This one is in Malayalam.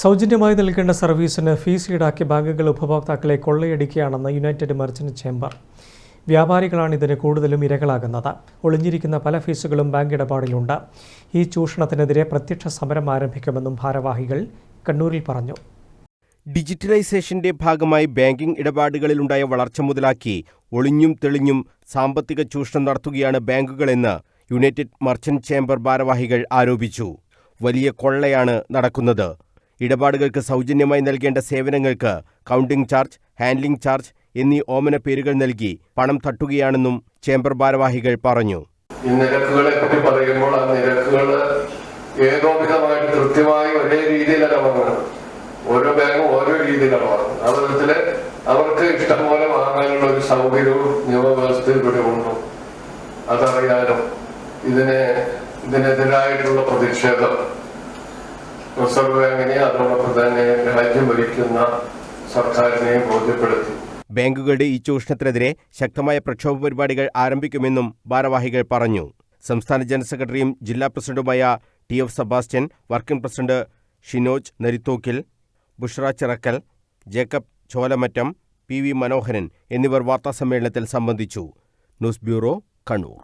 സൗജന്യമായി നൽകേണ്ട സർവീസിന് ഫീസ് ഈടാക്കി ബാങ്കുകൾ ഉപഭോക്താക്കളെ കൊള്ളയടിക്കുകയാണെന്ന് യുണൈറ്റഡ് മർച്ചന്റ് ചേംബർ. വ്യാപാരികളാണ് ഇതിന് കൂടുതലും ഇരകളാകുന്നത്. ഒളിഞ്ഞിരിക്കുന്ന പല ഫീസുകളും ബാങ്ക് ഇടപാടിലുണ്ട്. ഈ ചൂഷണത്തിനെതിരെ പ്രത്യക്ഷ സമരം ആരംഭിക്കുമെന്നും ഭാരവാഹികൾ കണ്ണൂരിൽ പറഞ്ഞു. ഡിജിറ്റലൈസേഷന്റെ ഭാഗമായി ബാങ്കിംഗ് ഇടപാടുകളിലുണ്ടായ വളർച്ച മുതലാക്കി ഒളിഞ്ഞും തെളിഞ്ഞും സാമ്പത്തിക ചൂഷണം നടത്തുകയാണ് ബാങ്കുകളെന്ന് യുണൈറ്റഡ് മർച്ചന്റ് ചേംബർ ഭാരവാഹികൾ ആരോപിച്ചു. വലിയ കൊള്ളയാണ് നടക്കുന്നത്. ഇടപാടുകൾക്ക് സൗജന്യമായി നൽകേണ്ട സേവനങ്ങൾക്ക് കൗണ്ടിംഗ് ചാർജ് ഹാൻഡ്ലിംഗ് ചാർജ് എന്നീ ഓമന പേരുകൾ നൽകി പണം തട്ടുകയാണെന്നും ചേംബർ ഭാരവാഹികൾ പറഞ്ഞു. ഈ നിരക്കുകളെ പറ്റി പറയുമ്പോൾ ആ നിരക്കുകൾ ഏകോപിതമായിട്ട് കൃത്യമായി ഒരേ രീതിയിലല്ല വാങ്ങുന്നത്. ഓരോ ബാങ്കും ഓരോ രീതിയിലാണ് വാങ്ങുന്നത്. ആ വിധത്തിൽ അവർക്ക് ഇഷ്ടം പോലെ വാങ്ങാനുള്ള ഒരു സൗകര്യവും നിയമവ്യവസ്ഥയിൽ ഇവിടെ ഉണ്ട്? അതറിയാനും ഇതിനെ ഇതിനെതിരായിട്ടുള്ള പ്രതിഷേധം റിസർവ് ബാങ്കിനെ അതോടൊപ്പം തന്നെ രാജ്യം ഭരിക്കുന്ന സർക്കാരിനെയും ബോധ്യപ്പെടുത്തി. ബാങ്കുകളുടെ ഈ ചൂഷണത്തിനെതിരെ ശക്തമായ പ്രക്ഷോഭ പരിപാടികൾ ആരംഭിക്കുമെന്നും ഭാരവാഹികൾ പറഞ്ഞു. സംസ്ഥാന ജനറൽ സെക്രട്ടറിയും ജില്ലാ പ്രസിഡന്റുമായ T F Sebastian working president Shinoj Narithokkil Bushra Chirakkal Jacob Cholamattam P V Manoharan എന്നിവർ വാർത്താസമ്മേളനത്തിൽ സംബന്ധിച്ചു. News bureau Kannur.